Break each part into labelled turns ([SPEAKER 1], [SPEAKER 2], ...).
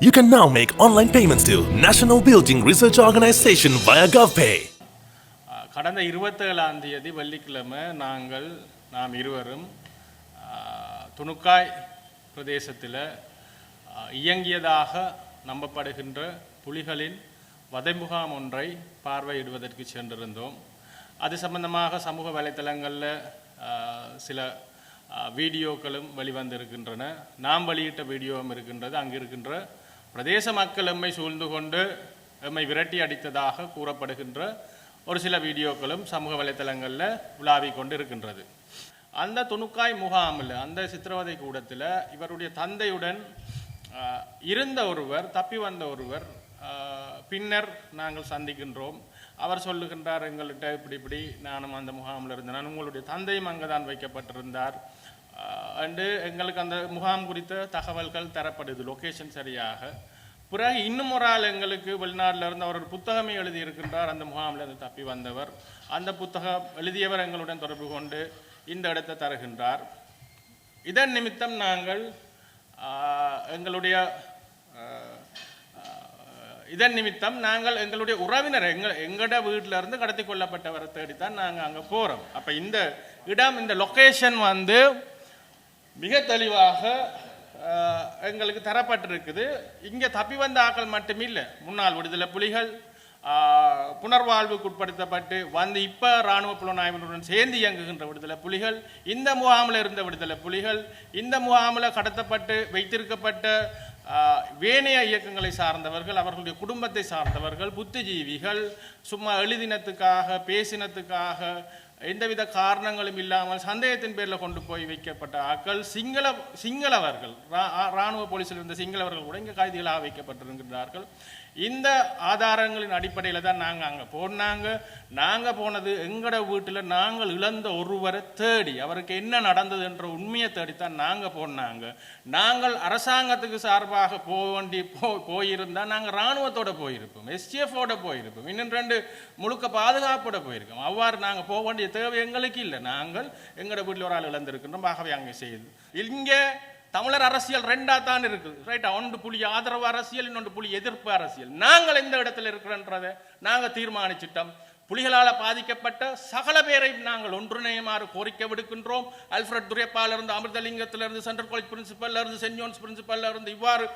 [SPEAKER 1] You can now make online payments to National Building Research Organization via GovPay.
[SPEAKER 2] கடந்த இருபத்தேழாம் தேதி வெள்ளிக்கிழமை நாங்கள் நாம் இருவரும் துணுக்காய் பிரதேசத்தில் இயங்கியதாக நம்பப்படுகின்ற புலிகளின் வதை முகாம் ஒன்றை பார்வையிடுவதற்கு சென்றிருந்தோம். அது சம்பந்தமாக சமூக வலைத்தளங்களில் சில வீடியோக்களும் வெளிவந்திருக்கின்றன. நாம் வெளியிட்ட வீடியோவும் இருக்கின்றது. அங்கு இருக்கின்ற பிரதேச மக்கள் எம்மை சூழ்ந்து கொண்டு எம்மை விரட்டி அடித்ததாக கூறப்படுகின்ற ஒரு சில வீடியோக்களும் சமூக வலைத்தளங்களில் உலாவிக் கொண்டு இருக்கின்றது அந்த துணுக்காய் முகாமில் அந்த சித்திரவதை கூடத்தில் இவருடைய தந்தையுடன் இருந்த ஒருவர் தப்பி வந்த ஒருவர் பின்னர் நாங்கள் சந்திக்கின்றோம். அவர் சொல்லுகின்றார் எங்கள்கிட்ட இப்படி இப்படி நானும் அந்த முகாமில் இருந்தேன். உங்களுடைய தந்தையும் அங்கே தான் வைக்கப்பட்டிருந்தார். அண்டு எங்களுக்கு அந்த முகாம் குறித்த தகவல்கள் தரப்படுது லொக்கேஷன் சரியாக. பிறகு இன்னும் ஒரு ஆள் எங்களுக்கு வெளிநாட்டில் இருந்து அவர் ஒரு புத்தகமே எழுதியிருக்கின்றார் அந்த முகாமில் இருந்து தப்பி வந்தவர். அந்த புத்தகம் எழுதியவர் எங்களுடன் தொடர்பு கொண்டு இந்த இடத்தை தருகின்றார். இதன் நிமித்தம் நாங்கள் எங்களுடைய இதன் நிமித்தம் நாங்கள் எங்களுடைய உறவினர் எங்க எங்களோட வீட்டிலிருந்து கடத்தி கொள்ளப்பட்டவரை தேடித்தான் நாங்கள் அங்கே போகிறோம் அப்போ இந்த இடம் இந்த லொக்கேஷன் வந்து மிக தெளிவாக எங்களுக்கு தரப்பட்டிருக்குது. இங்கே தப்பி வந்த ஆக்கள் மட்டுமில்லை முன்னாள் விடுதலை புலிகள் புனர்வாழ்வுக்கு உட்படுத்தப்பட்டு வந்து இப்போ இராணுவ புலனாய்வினுடன் சேர்ந்து இயங்குகின்ற விடுதலை புலிகள் இந்த முகாமில் இருந்த விடுதலை புலிகள் இந்த முகாமில் கடத்தப்பட்டு வைத்திருக்கப்பட்ட வேணைய இயக்கங்களை சார்ந்தவர்கள் அவர்களுடைய குடும்பத்தை சார்ந்தவர்கள் புத்திஜீவிகள் சும்மா எழுதினத்துக்காக பேசினத்துக்காக எந்தவித காரணங்களும் இல்லாமல் சந்தேகத்தின் பேரில் கொண்டு போய் வைக்கப்பட்ட ஆக்கள் சிங்கள சிங்களவர்கள் ரா- ராணுவ போலீஸில் இருந்த சிங்களவர்கள் கூட இங்கே கைதிகளாக வைக்கப்பட்டிருக்கிறார்கள் இந்த ஆதாரங்களின் அடிப்படையில் தான் நாங்கள் அங்கே போனாங்க. நாங்கள் போனது எங்களோட வீட்டில் நாங்கள் இழந்த ஒருவரை தேடி அவருக்கு என்ன நடந்தது என்ற உண்மையை தேடித்தான் நாங்கள் போனாங்க. நாங்கள் அரசாங்கத்துக்கு சார்பாக போக வேண்டி போ போயிருந்தால் நாங்கள் இராணுவத்தோட போயிருப்போம் எஸ்டிஎஃபோட போயிருப்போம். இன்னும் ரெண்டு முழுக்க பாதுகாப்போட போயிருக்கோம். அவ்வாறு நாங்கள் போக வேண்டிய தேவை எங்களுக்கு இல்லை. நாங்கள் எங்களோட வீட்டில் ஒரு ஆள் இழந்திருக்கின்றோம். ஆகவே அங்கே செய்யுது இங்கே தமிழர் அரசியல் ரெண்டா தான் இருக்குது. ரைட்டா ஒன்று புலி ஆதரவு அரசியல் இன்னொன்று புலி எதிர்ப்பு அரசியல். நாங்கள் எந்த இடத்துல இருக்கிறோன்றதை நாங்கள் தீர்மானிச்சிட்டோம். புலிகளால் பாதிக்கப்பட்ட சகல பேரை நாங்கள் ஒன்றிணையுமாறு கோரிக்கை விடுக்கின்றோம். அல்ஃபிரட் துரைப்பாலிருந்து இருந்து சென்ட்ரல் காலேஜ் பிரின்சிபல்ல இருந்து சென்ட் ஜோன்ஸ் பிரின்சிபல்லிருந்து இவ்வாறு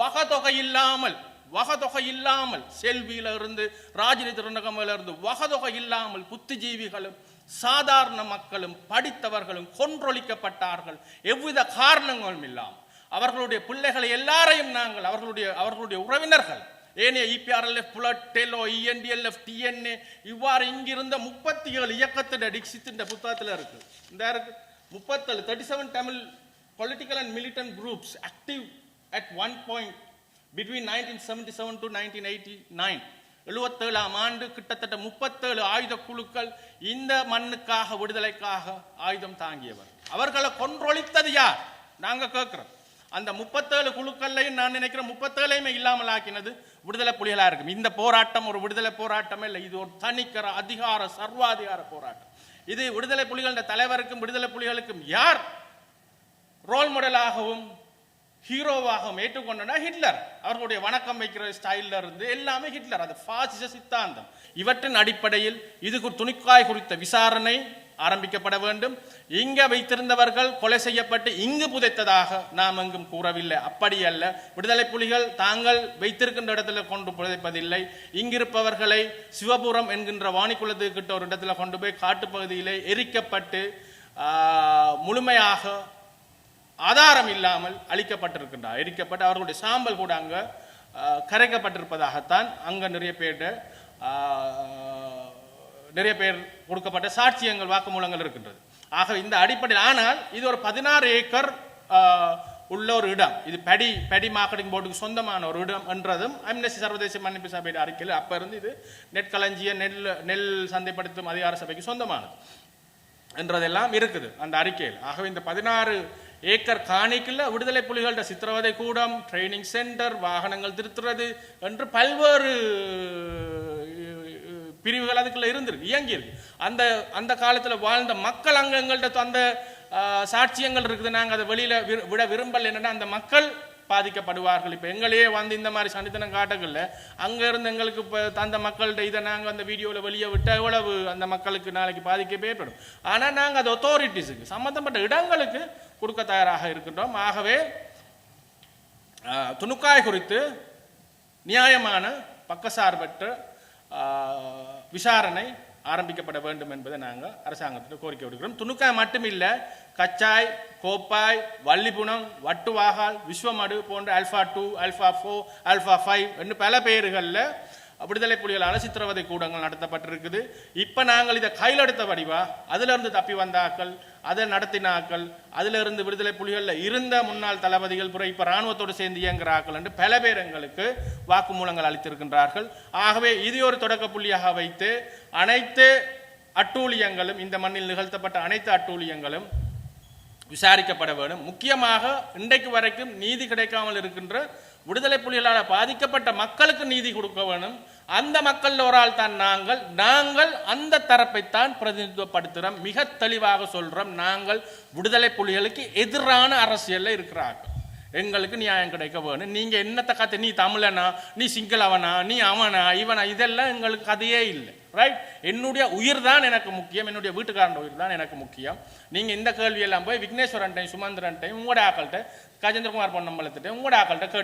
[SPEAKER 2] வகதொகை இல்லாமல் வகதொகை இல்லாமல் செல்வியிலிருந்து ராஜினி திருநகமிலிருந்து வகதொகை இல்லாமல் புத்திஜீவிகளும் சாதாரண மக்களும் படித்தவர்களும் கொன்றொழிக்கப்பட்டார்கள். எவ்வித காரணங்களும் இல்லாமல். அவர்களுடைய பிள்ளைகளை எல்லாரையும் நாங்கள் அவர்களுடைய அவர்களுடைய உறவினர்கள் ஏனைய EPRLF PLOTE TELO ENDLF TNA இவ்வாறு இங்கிருந்த முப்பத்தி ஏழு இயக்கத்தின் டிக்சித்தின் புத்தகத்தில் இருக்கு. இந்த முப்பத்தேழு thirty seven Tamil political and militant groups active at one point between nineteen seventy seven to nineteen eighty nine எழுபத்தேழாம் ஆண்டு கிட்டத்தட்ட முப்பத்தேழு ஆயுத குழுக்கள் இந்த மண்ணுக்காக விடுதலைக்காக ஆயுதம் தாங்கியவர். அவர்களை கொன்றொழித்தது யார்? நாங்கள் கேட்குறோம். அந்த முப்பத்தேழு குழுக்கள்லையும் நான் நினைக்கிறேன் முப்பத்தேழையுமே இல்லாமல் ஆக்கினது விடுதலை புலிகளாக இருக்கும். இந்த போராட்டம் ஒரு விடுதலை போராட்டமே இல்லை. இது ஒரு தனிக்கர அதிகார சர்வாதிகார போராட்டம். இது விடுதலை புலிகளின் தலைவருக்கும் விடுதலை புலிகளுக்கும் யார்? ரோல் மாடலாகவும் ஹீரோவாக ஏற்றுக்கொண்டனா ஹிட்லர் அவர்களுடைய வணக்கம் வைக்கிற ஸ்டைலில் இருந்து எல்லாமே ஹிட்லர். அது ஃபாசிச சித்தாந்தம். இவற்றின் அடிப்படையில் இது துணிக்காய் குறித்த விசாரணை ஆரம்பிக்கப்பட வேண்டும். இங்கே வைத்திருந்தவர்கள் கொலை செய்யப்பட்டு இங்கு புதைத்ததாக நாம் எங்கும் கூறவில்லை. அப்படி அல்ல. விடுதலை புலிகள் தாங்கள் வைத்திருக்கின்ற இடத்துல கொண்டு புதைப்பதில்லை. இங்கிருப்பவர்களை சிவபுரம் என்கின்ற வாணிக்குளத்துக்கு கிட்ட ஒரு இடத்துல கொண்டு போய் காட்டுப்பகுதியிலே எரிக்கப்பட்டு முழுமையாக ஆதாரம் இல்லாமல் அழிக்கப்பட்டிருக்கின்றார். எரிக்கப்பட்டு அவர்களுடைய சாம்பல் கூட அங்கே கரைக்கப்பட்டிருப்பதாகத்தான் அங்கே நிறைய பேர்கிட்ட நிறைய பேர் கொடுக்கப்பட்ட சாட்சியங்கள் வாக்குமூலங்கள் இருக்கின்றது. ஆக இந்த அடிப்படையில் ஆனால் இது ஒரு பதினாறு ஏக்கர் உள்ள ஒரு இடம். இது படி படி மார்க்கெட்டிங் போர்டுக்கு சொந்தமான ஒரு இடம் என்றதும் அம்னஸ்டி சர்வதேச மன்னிப்பு சபையின் அறிக்கையில் அப்போ இருந்து இது நெற்களஞ்சிய நெல் நெல் சந்தைப்படுத்தும் அதிகார சபைக்கு சொந்தமானது. என்றதெல்லாம் இருக்குது அந்த அறிக்கையில். ஆகவே இந்த பதினாறு ஏக்கர் காணிக்குள்ள விடுதலை புலிகள்கிட்ட சித்திரவதை கூடம் ட்ரைனிங் சென்டர் வாகனங்கள் திருத்துறது என்று பல்வேறு பிரிவுகள் அதுக்குள்ள இருந்திருக்கு இயங்கியிருக்கு. அந்த அந்த காலத்தில் வாழ்ந்த மக்கள் அங்க எங்கள்ட்ட அந்த சாட்சியங்கள் இருக்குது. நாங்கள் அதை வெளியில் விரு- விட விரும்பல. என்னன்னா அந்த மக்கள் பாதிக்கப்படுவார்கள். இப்போ எங்களையே வந்து இந்த மாதிரி சனித்தனம் காட்டக்கல அங்கே இருந்து எங்களுக்கு இப்போ தந்த மக்கள்கிட்ட இதை நாங்கள் அந்த வீடியோவில் வெளியே விட்டால் எவ்வளவு அந்த மக்களுக்கு நாளைக்கு பாதிக்கவே ஏற்படும் ஆனால் நாங்கள் அது அத்தாரிட்டிஸுக்கு சம்மந்தப்பட்ட இடங்களுக்கு கொடுக்க தயாராக இருக்கின்றோம். ஆகவே துணுக்காய் குறித்து நியாயமான பக்கசார்பற்ற விசாரணை ஆரம்பிக்கப்பட வேண்டும் என்பதை நாங்கள் அரசாங்கத்திற்கு கோரிக்கை விடுக்கிறோம். துணுக்காய் மட்டுமில்லை கச்சாய் கோப்பாய் வள்ளிபுணம் வட்டுவாகால் விஸ்வமடு போன்ற alpha two alpha four alpha five என்று பல பெயர்களில் விடுதலை புலிகளால் சித்திரவதை கூடங்கள் நடத்தப்பட்டிருக்குது. இப்போ நாங்கள் இதை கையில் எடுத்த வடிவா? அதிலிருந்து தப்பி வந்தாக்கள் அதை நடத்தினாக்கள். அதிலிருந்து விடுதலை புலிகளில் இருந்த முன்னாள் தளபதிகள் புற இப்போ இராணுவத்தோடு சேர்ந்து இயங்குகிறார்கள் என்று பல பேர் எங்களுக்கு வாக்குமூலங்கள் அளித்திருக்கின்றார்கள். ஆகவே இது ஒரு தொடக்க புள்ளியாக வைத்து அனைத்து அட்டூழியங்களும் இந்த மண்ணில் நிகழ்த்தப்பட்ட அனைத்து அட்டூழியங்களும் விசாரிக்கப்பட வேண்டும். முக்கியமாக இன்றைக்கு வரைக்கும் நீதி கிடைக்காமல் இருக்கின்ற விடுதலை புலிகளால் பாதிக்கப்பட்ட மக்களுக்கு நீதி கொடுக்க வேணும். அந்த மக்கள் ஒரு ஆள் தான் நாங்கள். நாங்கள் அந்த தரப்பைத்தான் பிரதிநிதித்துவப்படுத்துகிறோம் மிக தெளிவாக சொல்கிறோம் நாங்கள் விடுதலை புலிகளுக்கு எதிரான அரசியலில் இருக்கிறார்கள். எங்களுக்கு நியாயம் கிடைக்க வேணும். நீங்கள் என்னத்தை கத்து நீ தமிழனா நீ சிங்களவனா நீ அவனா இவனா இதெல்லாம் எங்களுக்கு கதையே இல்லை. ரைட் என்னுடைய உயிர் தான் எனக்கு முக்கியம். என்னுடைய வீட்டுக்காரன் உயிர் தான் எனக்கு முக்கியம். நீங்கள் இந்த கேள்வியெல்லாம் போய் விக்னேஸ்வரன்ட்டையும் சுமந்திரன்ட்டையும் உங்களோட ஆக்கள்கிட்ட கஜேந்திரகுமார் பொன்னம்பலத்திட்ட உங்களோட ஆக்கள்கிட்ட கேட்டு